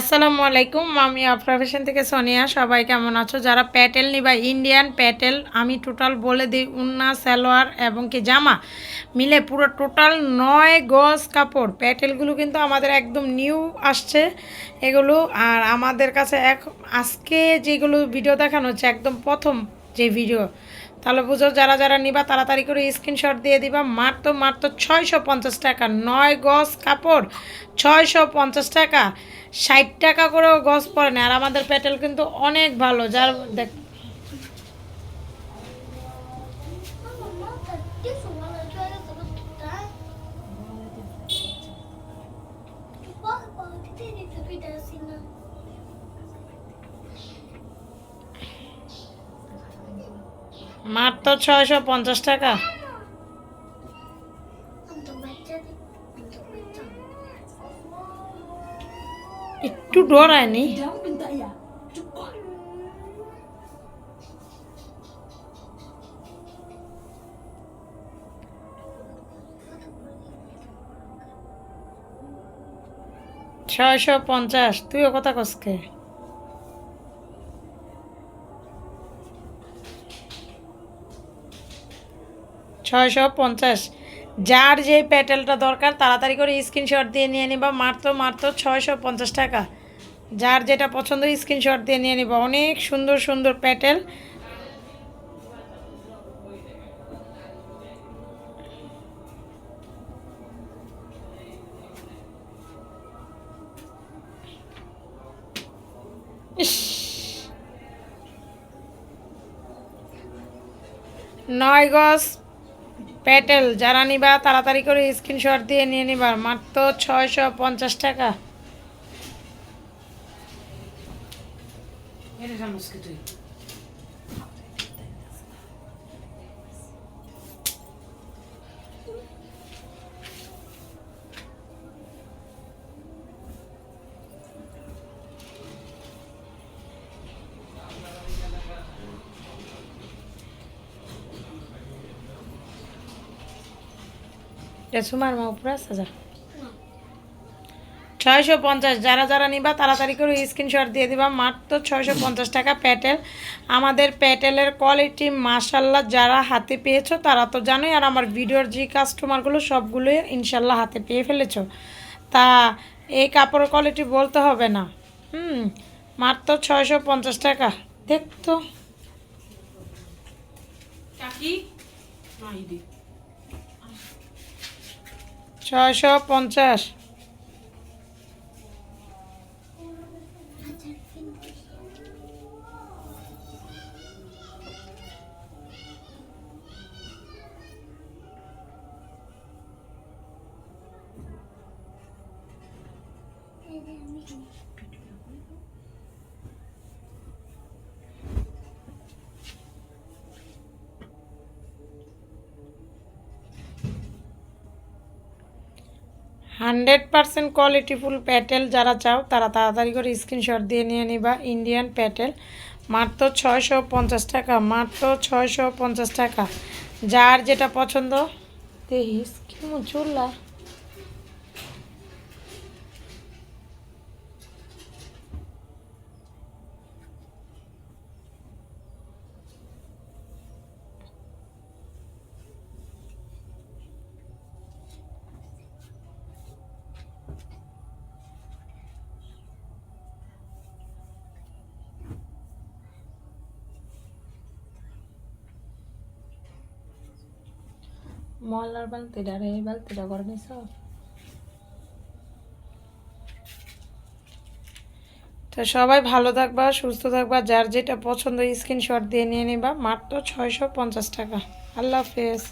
আসসালামু আলাইকুম আমি অপ্রফেশন থেকে সোনিয়া। সবাই কেমন আছো? যারা প্যাটেল নিবা ইন্ডিয়ান প্যাটেল, আমি টোটাল বলে দিই, উন্না, সালোয়ার এবং কি জামা মিলে পুরো টোটাল নয় গজ কাপড়। প্যাটেলগুলো কিন্তু আমাদের একদম নিউ আসছে এগুলো। আর আমাদের কাছে এক আজকে যেগুলো ভিডিও দেখানো হচ্ছে, একদম প্রথম যে ভিডিও তাহলে বুঝো, যারা যারা নিবা তাড়াতাড়ি করে স্ক্রিনশট দিয়ে দিবা। মাত্র মাত্র ছয়শো পঞ্চাশ টাকা। নয় গজ কাপড়, ছয়শো পঞ্চাশ টাকা। ষাট টাকা করেও গজ পড়ে না। আর আমাদের প্যাটেল কিন্তু অনেক ভালো। যার দেখ মাত্র ছয়শো পঞ্চাশ টাকা। একটু ডরায়নি। ছয়শো পঞ্চাশ তুই কথা কসকে। ছয়শো পঞ্চাশ। যার যে প্যাটেলটা দরকার, তাড়াতাড়ি করে স্ক্রিনশট দিয়ে নিয়ে নিবা। মাত্র মাত্র ছয়শো পঞ্চাশ টাকা। যার যেটা পছন্দ স্ক্রিনশট দিয়ে নিয়ে নিবা। অনেক সুন্দর সুন্দর প্যাটেল নয় গজ প্যাটেল যারা নিবা তাড়াতাড়ি করে স্ক্রিনশট দিয়ে নিয়ে নিবার মাত্র ছয়শো পঞ্চাশ টাকা। Ini segitu. সুমার মা উপরে আছে, যা। ছয়শো পঞ্চাশ, যারা যারা নিবা তাড়াতাড়ি করে স্ক্রিনশট দিয়ে দিবা। মাত্র ছয়শো পঞ্চাশ টাকা প্যাটেল। আমাদের প্যাটেলের কোয়ালিটি মাশাল্লাহ যারা হাতে পেয়েছ, তারা তো জানোই, আর আমার ভিডিওর যে কাস্টমারগুলো, সবগুলোই ইনশাল্লাহ হাতে পেয়ে ফেলেছো। তা এই কাপড়ের কোয়ালিটি বলতে হবে না। হুম, মাত্র ছয়শো পঞ্চাশ টাকা। দেখতো. ছয়শো পঞ্চাশ। হান্ড্রেড পারসেন্ট কোয়ালিটিফুল প্যাটেল যারা চাও, তারা তাড়াতাড়ি করে স্ক্রিনশট দিয়ে নিয়ে নিবা। ইন্ডিয়ান প্যাটেল মাত্র ছয়শো পঞ্চাশ টাকা, মাত্র ছয়শো পঞ্চাশ টাকা। যার যেটা পছন্দ দেহিস কি চুল্লা মহল্লার বালতিটা রে এই বালতিটা করে নিছ। তো সবাই ভালো থাকবা, সুস্থ থাকবা, যার যেটা পছন্দ স্ক্রিনশট দিয়ে নিয়ে নিবা। মাত্র ছয়শো পঞ্চাশ টাকা। আল্লাহ হাফেজ।